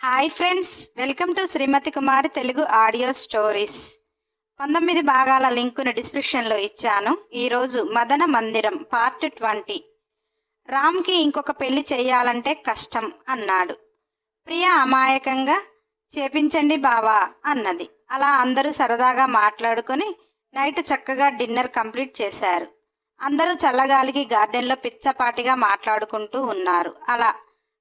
Hi friends welcome to Srimathi Kumari Telugu audio stories పంతొమ్మిది భాగాల లింకును డిస్క్రిప్షన్లో ఇచ్చాను. ఈరోజు మదన మందిరం పార్ట్ ట్వంటీ రామ్కి ఇంకొక పెళ్ళి చేయాలంటే కష్టం అన్నాడు. ప్రియ అమాయకంగా చేపించండి బావా అన్నది. అలా అందరూ సరదాగా మాట్లాడుకొని నైట్ చక్కగా డిన్నర్ కంప్లీట్ చేశారు. అందరూ చల్లగాలికి గార్డెన్లో పిచ్చపాటిగా మాట్లాడుకుంటూ ఉన్నారు. అలా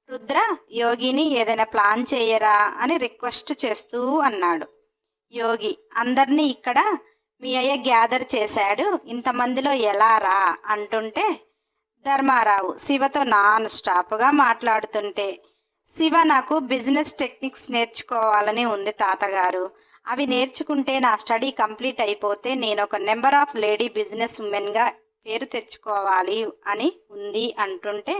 రుద్ర యోగిని ఏదైనా ప్లాన్ చేయరా? అని రిక్వెస్ట్ చేస్తూ అన్నాడు. యోగి అందరినీ ఇక్కడ మీ అయ్య గ్యాదర్ చేశాడు. ఇంతమందిలో ఎలా రా? అంటుంటే ధర్మారావు శివతో నాన్ స్టాప్గా మాట్లాడుతుంటే శివ నాకు బిజినెస్ టెక్నిక్స్ నేర్చుకోవాలని ఉంది తాతగారు. అవి నేర్చుకుంటే నా స్టడీ కంప్లీట్ అయిపోతే నేను ఒక నెంబర్ ఆఫ్ లేడీ బిజినెస్ ఉమెన్గా పేరు తెచ్చుకోవాలి అని ఉంది అంటుంటే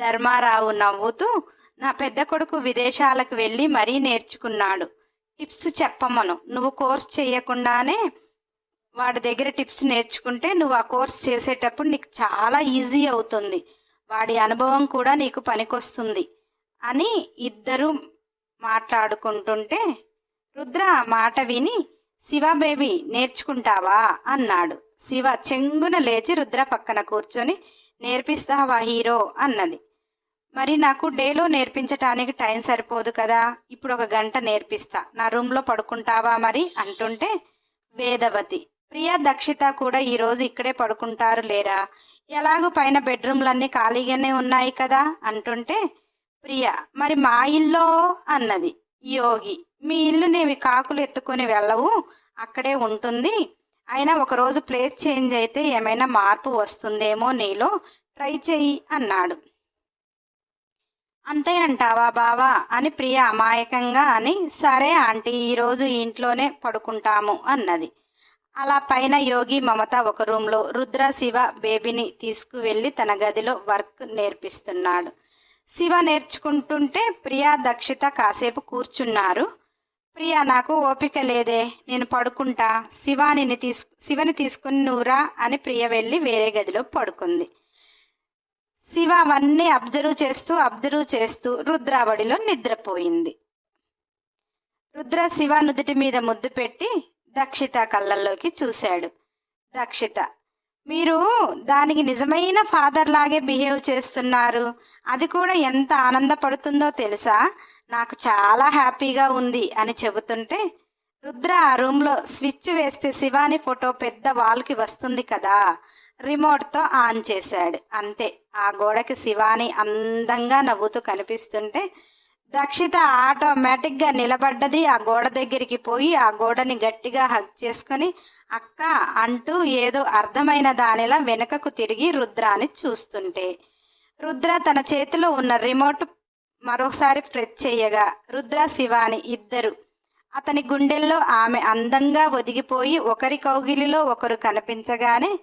ధర్మారావు నవ్వుతూ నా పెద్ద కొడుకు విదేశాలకు వెళ్ళి మరీ నేర్చుకున్నాడు. టిప్స్ చెప్పమను. నువ్వు కోర్స్ చేయకుండానే వాడి దగ్గర టిప్స్ నేర్చుకుంటే నువ్వు ఆ కోర్స్ చేసేటప్పుడు నీకు చాలా ఈజీ అవుతుంది. వాడి అనుభవం కూడా నీకు పనికొస్తుంది. అని ఇద్దరు మాట్లాడుకుంటుంటే రుద్ర ఆ మాట విని శివ బేబీ నేర్చుకుంటావా? అన్నాడు. శివ చెంగున లేచి రుద్ర పక్కన కూర్చొని నేర్పిస్తావా హీరో? అన్నది. మరి నాకు డేలో నేర్పించటానికి టైం సరిపోదు కదా. ఇప్పుడు ఒక గంట నేర్పిస్తా. నా రూమ్లో పడుకుంటావా మరి? అంటుంటే వేదవతి. ప్రియా దక్షిత కూడా ఈరోజు ఇక్కడే పడుకుంటారు లేరా? ఎలాగో పైన బెడ్రూమ్లన్నీ ఖాళీగానే ఉన్నాయి కదా? అంటుంటే ప్రియా మరి మా ఇల్లో? అన్నది. యోగి మీ ఇల్లు నేవి కాకులు ఎత్తుకొని వెళ్ళవు. అక్కడే ఉంటుంది. అయినా ఒకరోజు ప్లేస్ చేంజ్ అయితే ఏమైనా మార్పు వస్తుందేమో నీలో? ట్రై చెయ్యి అన్నాడు. అంతేనంటావా బావా? అని ప్రియ అమాయకంగా అని సరే ఆంటీ ఈరోజు ఇంట్లోనే పడుకుంటాము అన్నది. అలా పైన యోగి మమత ఒక రూమ్లో రుద్ర శివ బేబీని తీసుకువెళ్ళి తన గదిలో వర్క్ నేర్పిస్తున్నాడు. శివ నేర్చుకుంటుంటే ప్రియా దక్షిత కాసేపు కూర్చున్నారు. ప్రియా నాకు ఓపిక లేదే నేను పడుకుంటా. శివానిని తీసు శివని తీసుకుని నువ్వురా అని ప్రియ వెళ్ళి వేరే గదిలో పడుకుంది. శివ అవన్నీ అబ్జర్వ్ చేస్తూ అబ్జర్వ్ చేస్తూ రుద్రావడిలో నిద్రపోయింది. రుద్ర శివ నుదుటి మీద ముద్దు పెట్టి దక్షిత కళ్ళల్లోకి చూశాడు. దక్షిత మీరు దానికి నిజమైన ఫాదర్ లాగే బిహేవ్ చేస్తున్నారు. అది కూడా ఎంత ఆనందపడుతుందో తెలుసా? నాకు చాలా హ్యాపీగా ఉంది అని చెబుతుంటే రుద్ర ఆ రూమ్లో స్విచ్ వేస్తే శివాని ఫోటో పెద్ద వాల్కి వస్తుంది కదా. రిమోట్తో ఆన్ చేశాడు. అంతే. ఆ గోడకి శివాని అందంగా నవ్వుతూ కనిపిస్తుంటే దక్షిత ఆటోమేటిక్గా నిలబడ్డది. ఆ గోడ దగ్గరికి పోయి ఆ గోడని గట్టిగా హగ్ చేసుకొని అక్క అంటూ ఏదో అర్థమైన దానిలా వెనుకకు తిరిగి రుద్రాని చూస్తుంటే. రుద్ర తన చేతిలో ఉన్న రిమోట్ మరోసారి ప్రెస్ చేయగా రుద్ర శివాని ఇద్దరు. అతని గుండెల్లో ఆమె అందంగా ఒదిగిపోయి ఒకరి కౌగిలిలో ఒకరు కనిపించగానే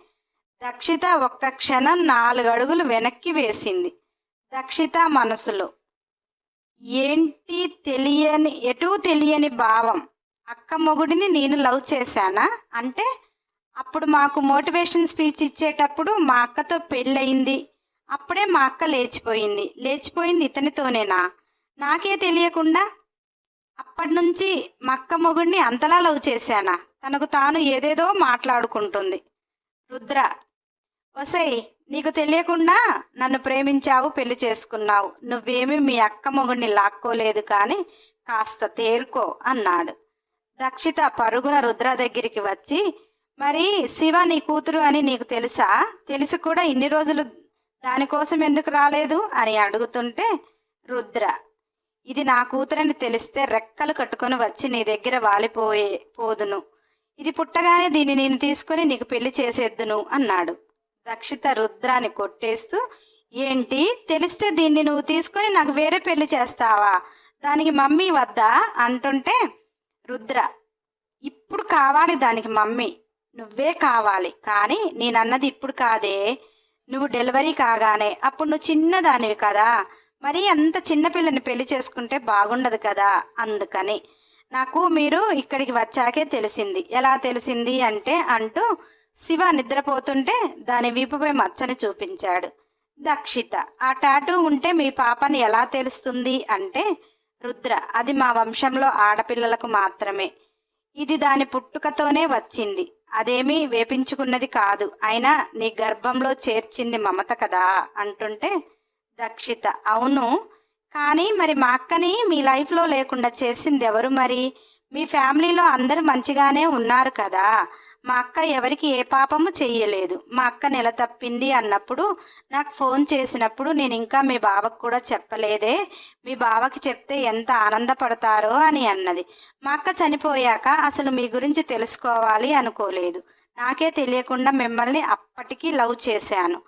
దక్షిత ఒక్క క్షణం నాలుగు అడుగులు వెనక్కి వేసింది. దక్షిత మనసులో ఏంటి తెలియని ఎటు తెలియని భావం? అక్క మొగుడిని నేను లవ్ చేశానా? అంటే అప్పుడు మాకు మోటివేషన్ స్పీచ్ ఇచ్చేటప్పుడు మా అక్కతో పెళ్ళయింది. అప్పుడే మా అక్క లేచిపోయింది. లేచిపోయింది ఇతనితోనేనా? నాకే తెలియకుండా అప్పటి నుంచి మా అక్క మొగుడిని అంతలా లవ్ చేశానా? తనకు తాను ఏదేదో మాట్లాడుకుంటుంది. రుద్ర వసై నీకు తెలియకుండా నన్ను ప్రేమించావు పెళ్ళి చేసుకున్నావు. నువ్వేమి మీ అక్క మొగుడిని లాక్కోలేదు కానీ కాస్త తేరుకో అన్నాడు. దక్షిత పరుగున రుద్ర దగ్గరికి వచ్చి మరి శివ నీ కూతురు అని నీకు తెలుసా? తెలిసి కూడా ఇన్ని రోజులు దానికోసం ఎందుకు రాలేదు? అని అడుగుతుంటే రుద్ర ఇది నా కూతురని తెలిస్తే రెక్కలు కట్టుకొని వచ్చి నీ దగ్గర వాలిపోయే పోదును. ఇది పుట్టగానే దీన్ని నేను తీసుకొని నీకు పెళ్ళి చేసేద్దును అన్నాడు. దక్షిత రుద్రాన్ని కొట్టేస్తూ ఏంటి? తెలిస్తే దీన్ని నువ్వు తీసుకొని నాకు వేరే పెళ్ళి చేస్తావా? దానికి మమ్మీ వద్దా? అంటుంటే రుద్ర ఇప్పుడు కావాలి దానికి మమ్మీ. నువ్వే కావాలి. కానీ నేనన్నది ఇప్పుడు కాదే. నువ్వు డెలివరీ కాగానే. అప్పుడు నువ్వు చిన్నదానివి కదా. మరి అంత చిన్నపిల్లని పెళ్ళి చేసుకుంటే బాగుండదు కదా. అందుకని నాకు మీరు ఇక్కడికి వచ్చాకే తెలిసింది. ఎలా తెలిసింది? అంటే అంటూ శివ నిద్రపోతుంటే దాని వీపుపై మచ్చని చూపించాడు. దక్షిత ఆ టాటూ ఉంటే మీ పాపని ఎలా తెలుస్తుంది? అంటే రుద్ర అది మా వంశంలో ఆడపిల్లలకు మాత్రమే. ఇది దాని పుట్టుకతోనే వచ్చింది. అదేమీ వేపించుకున్నది కాదు. అయినా నీ గర్భంలో చేర్చింది మమత కదా? అంటుంటే దక్షిత అవును. కానీ మరి మా అక్కని మీ లైఫ్లో లేకుండా చేసింది ఎవరు మరి? మీ ఫ్యామిలీలో అందరూ మంచిగానే ఉన్నారు కదా. మా అక్క ఎవరికి ఏ పాపము చెయ్యలేదు. మా అక్క నెల తప్పింది అన్నప్పుడు నాకు ఫోన్ చేసినప్పుడు నేను ఇంకా మీ బావకు కూడా చెప్పలేదే. మీ బావకి చెప్తే ఎంత ఆనందపడతారో అని అన్నది. మా అక్క చనిపోయాక అసలు మీ గురించి తెలుసుకోవాలి అనుకోలేదు. నాకే తెలియకుండా మిమ్మల్ని అప్పటికి లవ్ చేశాను.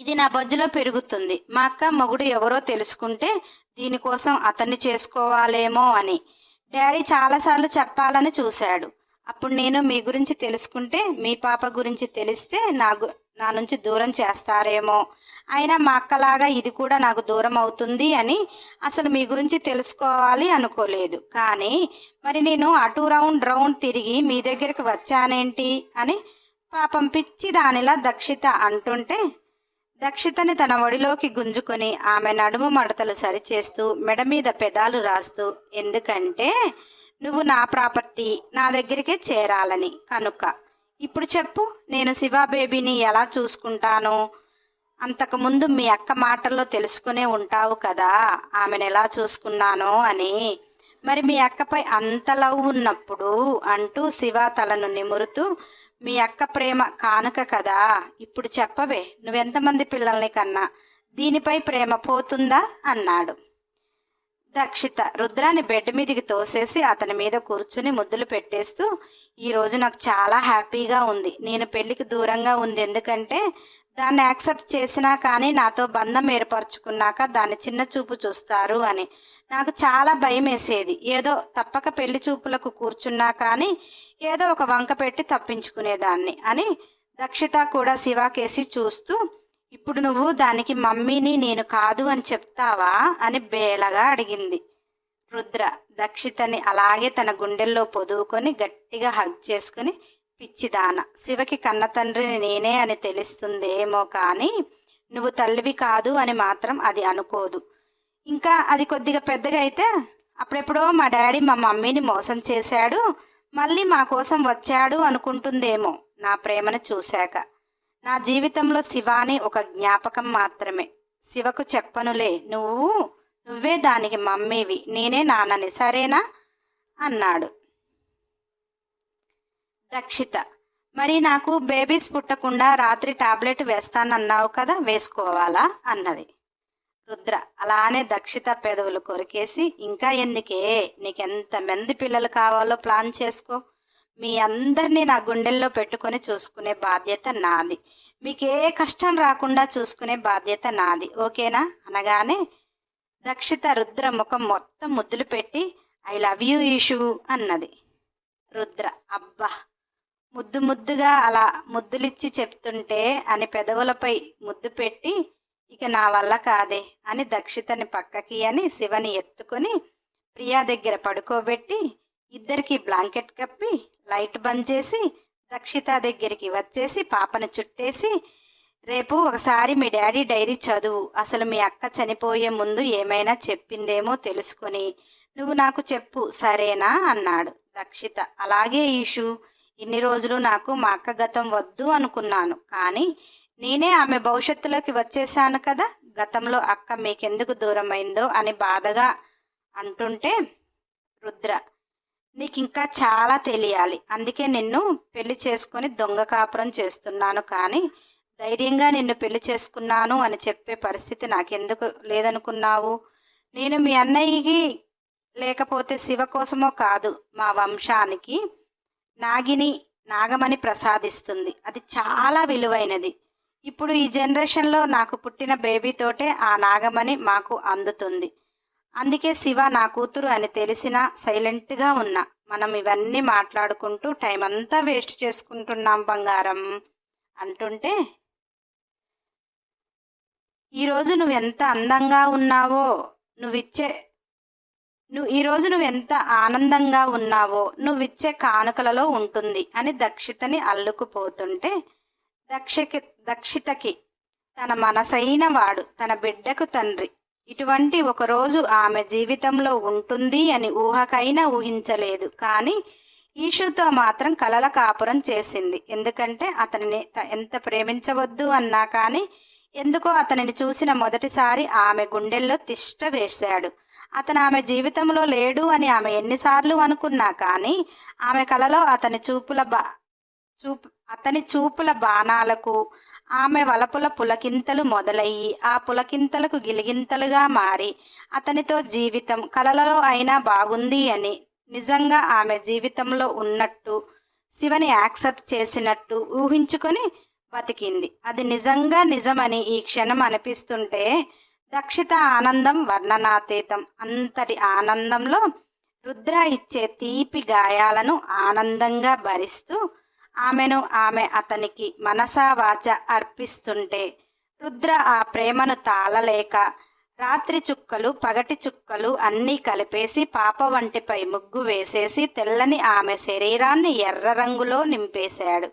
ఇది నా బజ్జులో పెరుగుతుంది. మా అక్క మొగుడు ఎవరో తెలుసుకుంటే దీనికోసం అతన్ని చేసుకోవాలేమో అని. డాడీ చాలాసార్లు చెప్పాలని చూశాడు. అప్పుడు నేను మీ గురించి తెలుసుకుంటే మీ పాప గురించి తెలిస్తే నా నా నుంచి దూరం చేస్తారేమో. అయినా మా అక్కలాగా ఇది కూడా నాకు దూరం అవుతుంది అని అసలు మీ గురించి తెలుసుకోవాలి అనుకోలేదు. కానీ మరి నేను అటు రౌండ్ రౌండ్ తిరిగి మీ దగ్గరికి వచ్చానేంటి అని పాపం పిచ్చి దానిలా దక్షిత అంటుంటే దక్షితని తన ఒడిలోకి గుంజుకొని ఆమె నడుము మడతలు సరిచేస్తూ మెడ మీద పెదాలు రాస్తూ ఎందుకంటే నువ్వు నా ప్రాపర్టీ నా దగ్గరికే చేరాలని కనుక. ఇప్పుడు చెప్పు నేను శివా బేబీని ఎలా చూసుకుంటాను? అంతకుముందు మీ అక్క మాటల్లో తెలుసుకునే ఉంటావు కదా ఆమెను ఎలా చూసుకున్నానో అని. మరి మీ అక్కపై అంత లవ్ ఉన్నప్పుడు అంటూ శివ తలను నిమురుతూ మీ అక్క ప్రేమ కానుక కదా? ఇప్పుడు చెప్పవే నువ్వెంతమంది పిల్లల్ని కన్నా దీనిపై ప్రేమ పోతుందా? అన్నాడు. దక్షిత రుద్రాన్ని బెడ్ మీదకి తోసేసి అతని మీద కూర్చుని ముద్దులు పెట్టేస్తూ ఈరోజు నాకు చాలా హ్యాపీగా ఉంది. నేను పెళ్ళికి దూరంగా ఉంది. ఎందుకంటే దాన్ని యాక్సెప్ట్ చేసినా కానీ నాతో బంధం ఏర్పరచుకున్నాక దాన్ని చిన్న చూపు చూస్తారు అని. నాకు చాలా భయం వేసేది ఏదో తప్పక పెళ్ళి చూపులకు కూర్చున్నా కానీ ఏదో ఒక వంక పెట్టి తప్పించుకునేదాన్ని అని దక్షిత కూడా శివాకేసి చూస్తూ ఇప్పుడు నువ్వు దానికి మమ్మీని నేను కాదు అని చెప్తావా? అని బేలగా అడిగింది. రుద్ర దక్షితని అలాగే తన గుండెల్లో పొదువుకొని గట్టిగా హగ్ చేసుకుని పిచ్చిదాన. శివకి కన్న తండ్రిని నేనే అని తెలుస్తుందేమో కానీ నువ్వు తల్లివి కాదు అని మాత్రం అది అనుకోదు. ఇంకా అది కొద్దిగా పెద్దగా అయితే అప్పుడెప్పుడో మా డాడీ మా మమ్మీని మోసం చేశాడు మళ్ళీ మా కోసం వచ్చాడు అనుకుంటుందేమో నా ప్రేమను చూశాక. నా జీవితంలో శివాని ఒక జ్ఞాపకం మాత్రమే. శివకు చెప్పనులే నువ్వు నువ్వే దానికి మమ్మీవి నేనే నాన్నని సరేనా? అన్నాడు. దక్షిత మరి నాకు బేబీస్ పుట్టకుండా రాత్రి టాబ్లెట్ వేస్తానన్నావు కదా వేసుకోవాలా? అన్నది. రుద్ర అలానే దక్షిత పెదవులు కొరికేసి ఇంకా ఎందుకే? నీకెంత మంది పిల్లలు కావాలో ప్లాన్ చేసుకో. మీ అందరినీ నా గుండెల్లో పెట్టుకొని చూసుకునే బాధ్యత నాది. మీకే కష్టం రాకుండా చూసుకునే బాధ్యత నాది. ఓకేనా? అనగానే దక్షిత రుద్ర ముఖం మొత్తం ముద్దులు పెట్టి ఐ లవ్ యూ ఈషు అన్నది. రుద్ర అబ్బా ముద్దు ముద్దుగా అలా ముద్దులిచ్చి చెప్తుంటే అని పెదవులపై ముద్దు పెట్టి ఇక నా వల్ల కాదే అని దక్షితని పక్కకి అని శివని ఎత్తుకొని ప్రియా దగ్గర పడుకోబెట్టి ఇద్దరికి బ్లాంకెట్ కప్పి లైట్ బంద్ చేసి దక్షిత దగ్గరికి వచ్చేసి పాపను చుట్టేసి రేపు ఒకసారి మీ డాడీ డైరీ చదువు. అసలు మీ అక్క చనిపోయే ముందు ఏమైనా చెప్పిందేమో తెలుసుకొని నువ్వు నాకు చెప్పు సరేనా? అన్నాడు దక్షిత. అలాగే ఈషు ఇన్ని రోజులు నాకు మా అక్క గతం వద్దు అనుకున్నాను. కానీ నేనే ఆమె భవిష్యత్తులోకి వచ్చేసాను కదా. గతంలో అక్క మీకెందుకు దూరమైందో అని బాధగా అంటుంటే రుద్ర నీకు ఇంకా చాలా తెలియాలి. అందుకే నిన్ను పెళ్ళి చేసుకొని దొంగ కాపురం చేస్తున్నాను కానీ ధైర్యంగా నిన్ను పెళ్ళి చేసుకున్నాను అని చెప్పే పరిస్థితి నాకెందుకు లేదనుకున్నావు? నేను మీ అన్నయ్యకి లేకపోతే శివ కోసమో కాదు మా వంశానికి నాగిని నాగమని ప్రసాదిస్తుంది. అది చాలా విలువైనది. ఇప్పుడు ఈ జనరేషన్లో నాకు పుట్టిన బేబీతోటే ఆ నాగమని మాకు అందుతుంది. అందుకే శివ నా కూతురు అని తెలిసినా సైలెంట్గా ఉన్నా. మనం ఇవన్నీ మాట్లాడుకుంటూ టైం అంతా వేస్ట్ చేసుకుంటున్నాం బంగారం అంటుంటే ఈరోజు నువ్వు ఎంత అందంగా ఉన్నావో నువ్విచ్చే నువ్వు ఈరోజు నువ్వు ఎంత ఆనందంగా ఉన్నావో నువ్విచ్చే కానుకలలో ఉంటుంది అని దక్షితని అల్లుకుపోతుంటే దక్షకి దక్షితకి తన మనసైన వాడు తన బిడ్డకు తండ్రి. ఇటువంటి ఒకరోజు ఆమె జీవితంలో ఉంటుంది అని ఊహకైనా ఊహించలేదు. కానీ ఈషుతో మాత్రం కలల కాపురం చేసింది. ఎందుకంటే అతనిని త- ఎంత ప్రేమించవద్దు అన్నా కానీ ఎందుకో అతనిని చూసిన మొదటిసారి ఆమె గుండెల్లో తిష్ట వేశాడు. అతను ఆమె జీవితంలో లేడు అని ఆమె ఎన్నిసార్లు అనుకున్నా కానీ ఆమె కలలో అతని చూపుల బా చూపు అతని చూపుల బాణాలకు ఆమె వలపుల పులకింతలు మొదలయ్యి ఆ పులకింతలకు గిలిగింతలుగా మారి అతనితో జీవితం కలలో అయినా బాగుంది అని నిజంగా ఆమె జీవితంలో ఉన్నట్టు శివని యాక్సెప్ట్ చేసినట్టు ఊహించుకొని బతికింది. అది నిజంగా నిజమని ఈ క్షణం అనిపిస్తుంటే దక్షిత ఆనందం వర్ణనాతీతం. అంతటి ఆనందంలో రుద్ర ఇచ్చే తీపి గాయాలను ఆనందంగా భరిస్తూ ఆమెను ఆమె అతనికి మనసావాచ అర్పిస్తుంటే రుద్ర ఆ ప్రేమను తాళలేక రాత్రి చుక్కలు పగటి చుక్కలు అన్నీ కలిపేసి పాప వంటిపై ముగ్గు వేసేసి తెల్లని ఆమె శరీరాన్ని ఎర్ర రంగులో నింపేశాడు.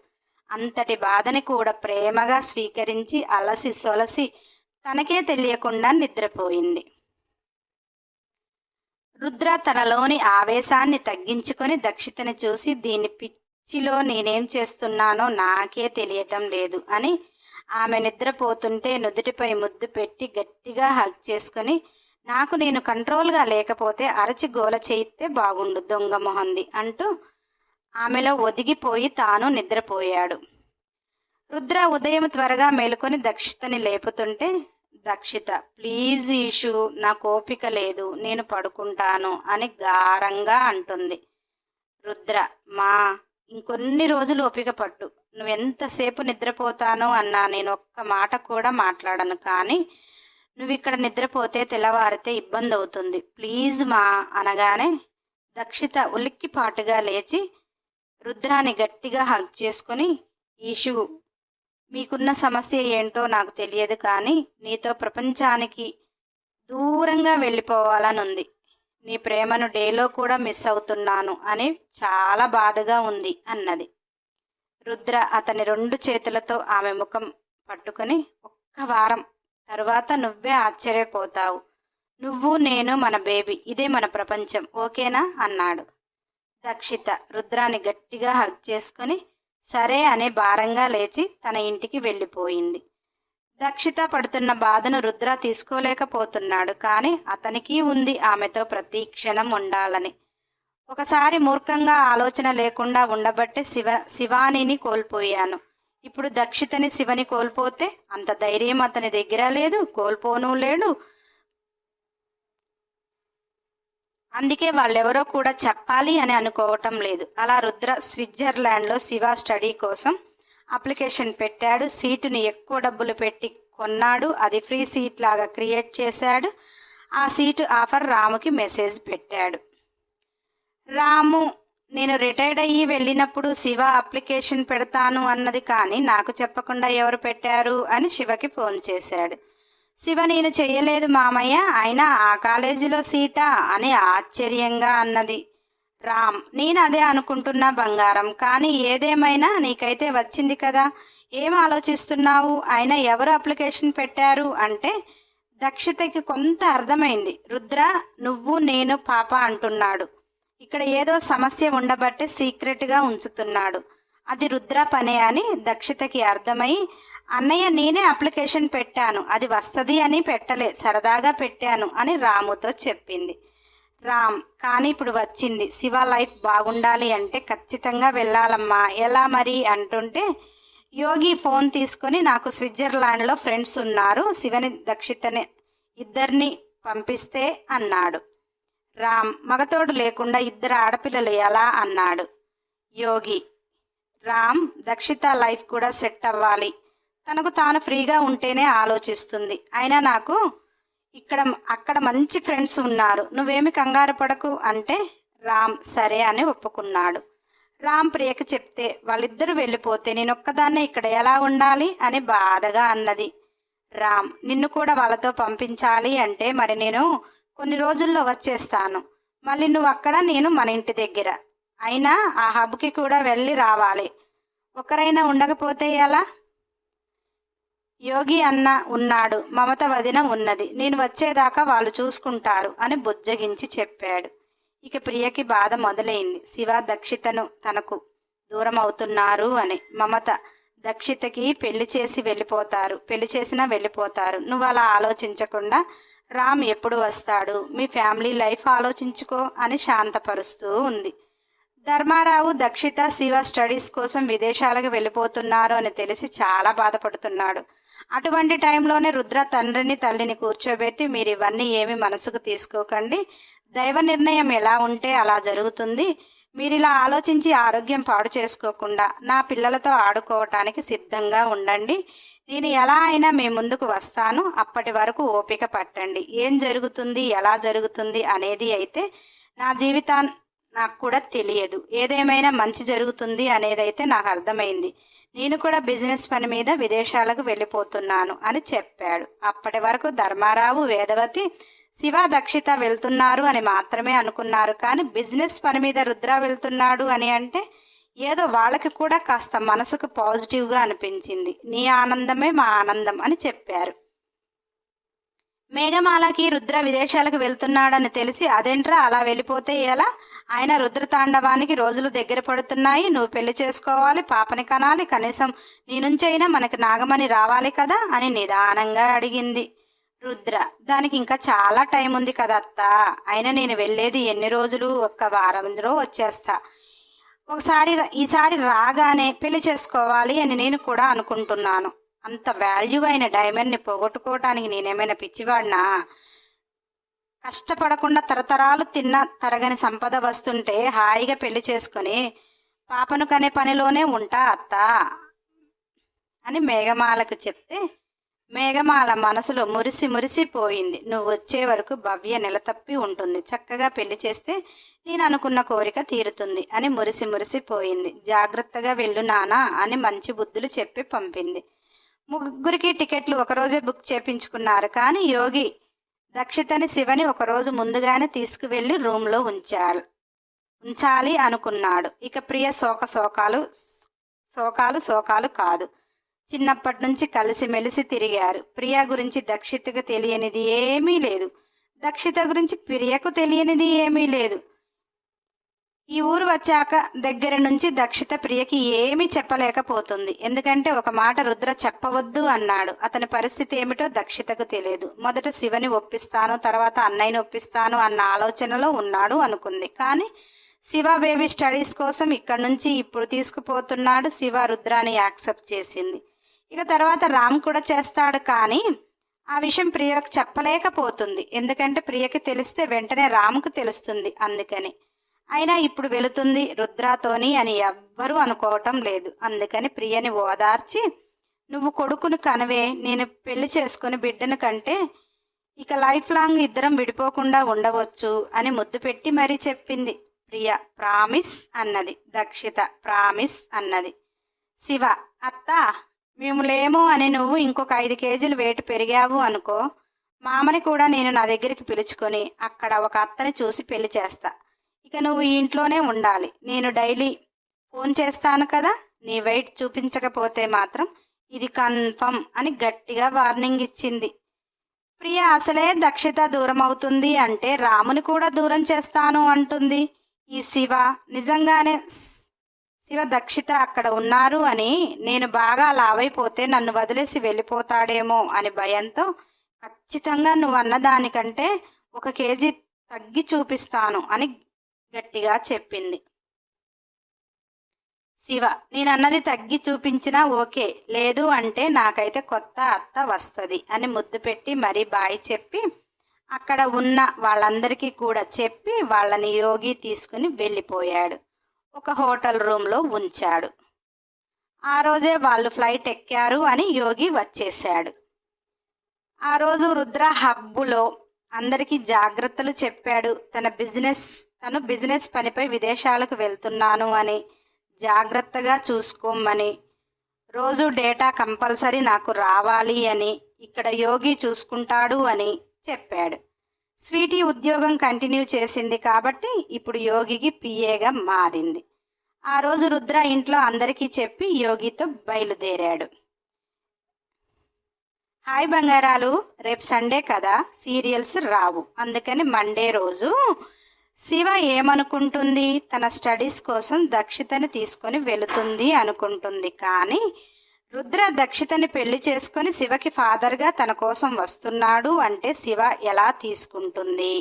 అంతటి బాధని కూడా ప్రేమగా స్వీకరించి అలసి సొలసి తనకే తెలియకుండా నిద్రపోయింది. రుద్ర తనలోని ఆవేశాన్ని తగ్గించుకొని దక్షితని చూసి దీని పిచ్చిలో నేనేం చేస్తున్నానో నాకే తెలియటం లేదు అని ఆమె నిద్రపోతుంటే నుదుటిపై ముద్దు పెట్టి గట్టిగా హగ్ చేసుకొని నాకు నేను కంట్రోల్గా లేకపోతే అరచి గోల చేయితే బాగుండు దొంగ మొహంది అంటూ ఆమెలో ఒదిగిపోయి తాను నిద్రపోయాడు. రుద్ర ఉదయం త్వరగా మేలుకొని దక్షితని లేపుతుంటే దక్షిత ప్లీజ్ ఈషు నాకు ఓపిక లేదు నేను పడుకుంటాను అని గారంగా అంటుంది. రుద్ర మా ఇంకొన్ని రోజులు ఓపిక పట్టు. నువ్వెంతసేపు నిద్రపోతాను అన్నా నేను ఒక్క మాట కూడా మాట్లాడను కానీ నువ్వు ఇక్కడ నిద్రపోతే తెల్లవారితే ఇబ్బంది అవుతుంది ప్లీజ్ మా అనగానే దక్షిత ఉలిక్కిపాటుగా లేచి రుద్రాన్ని గట్టిగా హగ్ చేసుకుని ఈషు మీకున్న సమస్య ఏంటో నాకు తెలియదు కానీ నీతో ప్రపంచానికి దూరంగా వెళ్ళిపోవాలనుంది. నీ ప్రేమను డేలో కూడా మిస్ అవుతున్నాను అని చాలా బాధగా ఉంది అన్నది. రుద్ర అతని రెండు చేతులతో ఆమె ముఖం పట్టుకొని ఒక్క వారం తరువాత నువ్వే ఆశ్చర్యపోతావు. నువ్వు నేను మన బేబీ ఇదే మన ప్రపంచం ఓకేనా? అన్నాడు. దక్షిత రుద్రాని గట్టిగా హగ్ చేసుకొని సరే అనే భారంగా లేచి తన ఇంటికి వెళ్ళిపోయింది. దక్షిత పడుతున్న బాధను రుద్ర తీసుకోలేకపోతున్నాడు కానీ అతనికి ఉంది ఆమెతో ప్రతి క్షణం ఉండాలని. ఒకసారి మూర్ఖంగా ఆలోచన లేకుండా ఉండబట్టే శివ శివానిని కోల్పోయాను. ఇప్పుడు దక్షితని శివని కోల్పోతే అంత ధైర్యం అతని దగ్గర లేదు కోల్పోను లేడు అందుకే వాళ్ళెవరో కూడా చెప్పాలి అని అనుకోవటం లేదు. అలా రుద్ర స్విట్జర్లాండ్లో శివ స్టడీ కోసం అప్లికేషన్ పెట్టాడు. సీటుని ఎక్కువ డబ్బులు పెట్టి కొన్నాడు. అది ఫ్రీ సీట్ లాగా క్రియేట్ చేశాడు. ఆ సీటు ఆఫర్ రాముకి మెసేజ్ పెట్టాడు. రాము నేను రిటైర్డ్ అయ్యి వెళ్ళినప్పుడు శివ అప్లికేషన్ పెడతాను అన్నది కానీ నాకు చెప్పకుండా ఎవరు పెట్టారు అని శివకి ఫోన్ చేశాడు. శివ నేను చెయ్యలేదు మామయ్య. అయినా ఆ కాలేజీలో సీటా అని ఆశ్చర్యంగా అన్నది. రామ్ నేను అదే అనుకుంటున్నా బంగారం. కానీ ఏదేమైనా నీకైతే వచ్చింది కదా. ఏం ఆలోచిస్తున్నావు? ఆయన ఎవరు అప్లికేషన్ పెట్టారు అంటే దక్షితకి కొంత అర్థమైంది. రుద్ర నువ్వు నేను పాప అంటున్నాడు. ఇక్కడ ఏదో సమస్య ఉండబట్టే సీక్రెట్గా ఉంచుతున్నాడు. అది రుద్ర పనే అని దక్షితకి అర్థమై అన్నయ్య నేనే అప్లికేషన్ పెట్టాను. అది వస్తుంది అని పెట్టలే. సరదాగా పెట్టాను అని రాముతో చెప్పింది. రామ్ కానీ ఇప్పుడు వచ్చింది. శివ లైఫ్ బాగుండాలి అంటే ఖచ్చితంగా వెళ్ళాలమ్మా. ఎలా మరి అంటుంటే యోగి ఫోన్ తీసుకొని నాకు స్విట్జర్లాండ్లో ఫ్రెండ్స్ ఉన్నారు. శివని దక్షితని ఇద్దరిని పంపిస్తే అన్నాడు. రామ్ మగతోడు లేకుండా ఇద్దరు ఆడపిల్లలు ఎలా అన్నాడు. యోగి రామ్ దక్షిత లైఫ్ కూడా సెట్ అవ్వాలి. తనకు తాను ఫ్రీగా ఉంటేనే ఆలోచిస్తుంది. అయినా నాకు ఇక్కడ అక్కడ మంచి ఫ్రెండ్స్ ఉన్నారు. నువ్వేమి కంగారు పడకు అంటే రామ్ సరే అని ఒప్పుకున్నాడు. రామ్ ప్రియకి చెప్తే వాళ్ళిద్దరూ వెళ్ళిపోతే నేను ఒక్కదాన్నే ఇక్కడ ఎలా ఉండాలి అని బాధగా అన్నది. రామ్ నిన్ను కూడా వాళ్ళతో పంపించాలి అంటే మరి నేను కొన్ని రోజుల్లో వచ్చేస్తాను. మళ్ళీ నువ్వు అక్కడ నేను మన ఇంటి దగ్గర. అయినా ఆ హబ్కి కూడా వెళ్ళి రావాలి. ఒకరైనా ఉండకపోతే ఎలా? యోగి అన్న ఉన్నాడు మమత వదిన ఉన్నది. నేను వచ్చేదాకా వాళ్ళు చూసుకుంటారు అని బుజ్జగించి చెప్పాడు. ఇక ప్రియకి బాధ మొదలైంది. శివ దక్షితను తనకు దూరం అవుతున్నారు అని. మమత దక్షితకి పెళ్ళి చేసి వెళ్ళిపోతారు. పెళ్ళి చేసినా వెళ్ళిపోతారు. నువ్వు అలా ఆలోచించకుండా రామ్ ఎప్పుడు వస్తాడు? మీ ఫ్యామిలీ లైఫ్ ఆలోచించుకో అని శాంతపరుస్తూ ఉంది. ధర్మారావు దక్షిత శివ స్టడీస్ కోసం విదేశాలకు వెళ్ళిపోతున్నారు అని తెలిసి చాలా బాధపడుతున్నాడు. అటువంటి టైంలోనే రుద్ర తండ్రిని తల్లిని కూర్చోబెట్టి మీరు ఇవన్నీ ఏమి మనసుకు తీసుకోకండి. దైవ నిర్ణయం ఎలా ఉంటే అలా జరుగుతుంది. మీరు ఇలా ఆలోచించి ఆరోగ్యం పాడు చేసుకోకుండా నా పిల్లలతో ఆడుకోవటానికి సిద్ధంగా ఉండండి. నేను ఎలా అయినా మీ ముందుకు వస్తాను. అప్పటి వరకు ఓపిక పట్టండి. ఏం జరుగుతుంది ఎలా జరుగుతుంది అనేది అయితే నా జీవితాన్ని నాకు కూడా తెలియదు. ఏదేమైనా మంచి జరుగుతుంది అనేదైతే నాకు అర్థమైంది. నేను కూడా బిజినెస్ పని మీద విదేశాలకు వెళ్ళిపోతున్నాను అని చెప్పాడు. అప్పటి వరకు ధర్మారావు వేదవతి శివ దక్షిత వెళ్తున్నారు అని మాత్రమే అనుకున్నారు. కానీ బిజినెస్ పని మీద రుద్ర వెళ్తున్నాడు అని అంటే ఏదో వాళ్ళకి కూడా కాస్త మనసుకు పాజిటివ్గా అనిపించింది. నీ ఆనందమే మా ఆనందం అని చెప్పారు. మేఘమాలకి రుద్ర విదేశాలకు వెళ్తున్నాడని తెలిసి అదేంట్రా అలా వెళ్ళిపోతే ఎలా? ఆయన రుద్ర తాండవానికి రోజులు దగ్గర పడుతున్నాయి. నువ్వు పెళ్ళి చేసుకోవాలి పాపని కనాలి. కనీసం నీ నుంచైనా మనకి నాగమణి రావాలి కదా? అని నిదానంగా అడిగింది రుద్ర. దానికి ఇంకా చాలా టైం ఉంది కదా అత్త అయినా నేను వెళ్ళేది ఎన్ని రోజులు? ఒక్క వారంలో వచ్చేస్తా. ఒకసారి ఈసారి రాగానే పెళ్ళి చేసుకోవాలి అని నేను కూడా అనుకుంటున్నాను. అంత వాల్యూ అయిన డైమండ్ని పోగొట్టుకోవటానికి నేనేమైనా పిచ్చివాడినా? కష్టపడకుండా తరతరాలు తిన్న తరగని సంపద వస్తుంటే హాయిగా పెళ్ళి చేసుకుని పాపను కనే పనిలోనే ఉంటా అత్త అని మేఘమాలకు చెప్తే మేఘమాల మనసులో మురిసి మురిసిపోయింది నువ్వు వచ్చే వరకు భవ్య నిలతప్పి ఉంటుంది. చక్కగా పెళ్ళి చేస్తే నేను అనుకున్న కోరిక తీరుతుంది అని మురిసి మురిసిపోయింది జాగ్రత్తగా వెళ్ళు నానా అని మంచి బుద్ధులు చెప్పి పంపింది. ముగ్గురికి టికెట్లు ఒకరోజే బుక్ చేపించుకున్నారు. కానీ యోగి దక్షితని శివని ఒకరోజు ముందుగానే తీసుకువెళ్ళి రూమ్లో ఉంచాడు ఉంచాలి అనుకున్నాడు. ఇక ప్రియ శోక శోకాలు శోకాలు శోకాలు కాదు. చిన్నప్పటి నుంచి కలిసిమెలిసి తిరిగారు. ప్రియ గురించి దక్షితకు తెలియనిది ఏమీ లేదు. దక్షిత గురించి ప్రియకు తెలియనిది ఏమీ లేదు. ఈ ఊరు వచ్చాక దగ్గర నుంచి దక్షిత ప్రియకి ఏమీ చెప్పలేకపోతుంది. ఎందుకంటే ఒక మాట రుద్ర చెప్పవద్దు అన్నాడు. అతని పరిస్థితి ఏమిటో దక్షితకు తెలియదు. మొదట శివని ఒప్పిస్తాను తర్వాత అన్నయ్యని ఒప్పిస్తాను అన్న ఆలోచనలో ఉన్నాడు అనుకుంది. కానీ శివ బేబీ స్టడీస్ కోసం ఇక్కడ నుంచి ఇప్పుడు తీసుకుపోతున్నాడు శివ రుద్రాని యాక్సెప్ట్ చేసింది. ఇక తర్వాత రామ్ కూడా చేస్తాడు కానీ ఆ విషయం ప్రియకు చెప్పలేకపోతుంది. ఎందుకంటే ప్రియకి తెలిస్తే వెంటనే రామ్కు తెలుస్తుంది అందుకని. అయినా ఇప్పుడు వెళుతుంది రుద్రాతోని అని ఎవ్వరూ అనుకోవటం లేదు. అందుకని ప్రియని ఓదార్చి నువ్వు కొడుకును కనవే నేను పెళ్ళి చేసుకుని బిడ్డను కంటే ఇక లైఫ్ లాంగ్ ఇద్దరం విడిపోకుండా ఉండవచ్చు అని ముద్దు పెట్టి మరీ చెప్పింది. ప్రియ ప్రామిస్ అన్నది. దక్షిత ప్రామిస్ అన్నది. శివ అత్త మేము లేము అని నువ్వు ఇంకొక ఐదు కేజీలు వెయిట్ పెరిగావు అనుకో మామని కూడా నేను నా దగ్గరికి పిలుచుకొని అక్కడ ఒక అత్తని చూసి పెళ్ళి చేస్తా. ఇక నువ్వు ఇంట్లోనే ఉండాలి. నేను డైలీ ఫోన్ చేస్తాను కదా నీ వెయిట్ చూపించకపోతే మాత్రం ఇది కన్ఫర్మ్ అని గట్టిగా వార్నింగ్ ఇచ్చింది. ప్రియ అసలే దక్షిత దూరం అవుతుంది అంటే రాముని కూడా దూరం చేస్తాను అంటుంది. ఈ శివ నిజంగానే శివ దక్షిత అక్కడ ఉన్నారు అని నేను బాగా లావైపోతే నన్ను వదిలేసి వెళ్ళిపోతాడేమో అని భయంతో ఖచ్చితంగా నువ్వు అన్నదానికంటే ఒక కేజీ తగ్గి చూపిస్తాను అని గట్టిగా చెప్పింది. శివ నేనన్నది తగ్గి చూపించినా ఓకే లేదు అంటే నాకైతే కొత్త అత్త వస్తుంది అని ముద్దు పెట్టి మరీ బాయ్ చెప్పి అక్కడ ఉన్న వాళ్ళందరికీ కూడా చెప్పి వాళ్ళని యోగి తీసుకుని వెళ్ళిపోయాడు. ఒక హోటల్ రూమ్లో ఉంచాడు. ఆ రోజే వాళ్ళు ఫ్లైట్ ఎక్కారు అని యోగి వచ్చేశాడు. ఆ రోజు రుద్ర హబ్బులో అందరికీ జాగ్రత్తలు చెప్పాడు. తన బిజినెస్ తను బిజినెస్ పనిపై విదేశాలకు వెళ్తున్నాను అని జాగ్రత్తగా చూసుకోమని రోజు డేటా కంపల్సరీ నాకు రావాలి అని ఇక్కడ యోగి చూసుకుంటాడు అని చెప్పాడు. స్వీటీ ఉద్యోగం కంటిన్యూ చేసింది కాబట్టి ఇప్పుడు యోగికి పిఏగా మారింది. ఆ రోజు రుద్ర ఇంట్లో అందరికీ చెప్పి యోగితో బయలుదేరాడు. హాయ్ బంగారాలు రేపు సండే కదా సీరియల్స్ రావు. అందుకని మండే రోజు శివ ఏమనుకుంటుంది? తన స్టడీస్ కోసం దక్షితని తీసుకొని వెళుతుంది అనుకుంటుంది. కానీ రుద్ర దక్షితని పెళ్ళి చేసుకొని శివకి ఫాదర్గా తన కోసం వస్తున్నాడు అంటే శివ ఎలా తీసుకుంటుంది?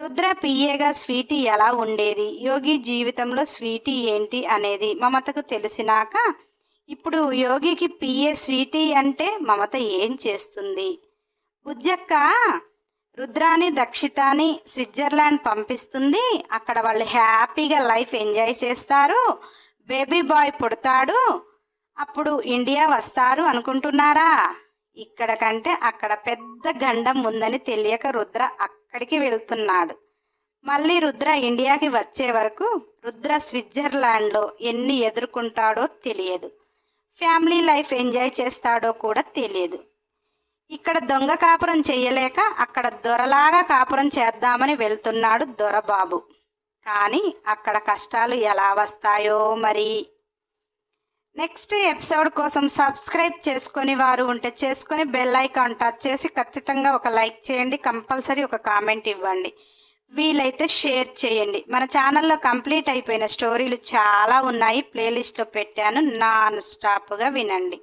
రుద్ర పిఏగా స్వీటీ ఎలా ఉండేది? యోగి జీవితంలో స్వీటీ ఏంటి అనేది మమతకు తెలిసినాక ఇప్పుడు యోగికి పిఏ స్వీటీ అంటే మమత ఏం చేస్తుంది? బుజ్జక్క రుద్రాని దక్షితాని స్విట్జర్లాండ్ పంపిస్తుంది. అక్కడ వాళ్ళు హ్యాపీగా లైఫ్ ఎంజాయ్ చేస్తారు. బేబీ బాయ్ పుడతాడు. అప్పుడు ఇండియా వస్తారు అనుకుంటున్నారా? ఇక్కడ కంటే అక్కడ పెద్ద గండం ఉందని తెలియక రుద్ర అక్కడికి వెళ్తున్నాడు. మళ్ళీ రుద్ర ఇండియాకి వచ్చే వరకు రుద్ర స్విట్జర్లాండ్లో ఎన్ని ఎదుర్కొంటాడో తెలియదు. ఫ్యామిలీ లైఫ్ ఎంజాయ్ చేస్తాడో కూడా తెలియదు. ఇక్కడ దొంగ కాపురం చెయ్యలేక అక్కడ దొరలాగా కాపురం చేద్దామని వెళ్తున్నాడు దొరబాబు. కానీ అక్కడ కష్టాలు ఎలా వస్తాయో మరి. నెక్స్ట్ ఎపిసోడ్ కోసం సబ్స్క్రైబ్ చేసుకొని వారు ఉంటే చేసుకొని బెల్ ఐకాన్ టచ్ చేసి ఖచ్చితంగా ఒక లైక్ చేయండి కంపల్సరీ ఒక కామెంట్ ఇవ్వండి. వీలైతే షేర్ చేయండి. మన ఛానల్లో కంప్లీట్ అయిపోయిన స్టోరీలు చాలా ఉన్నాయి. ప్లేలిస్ట్లో పెట్టాను. నాన్ స్టాప్గా వినండి.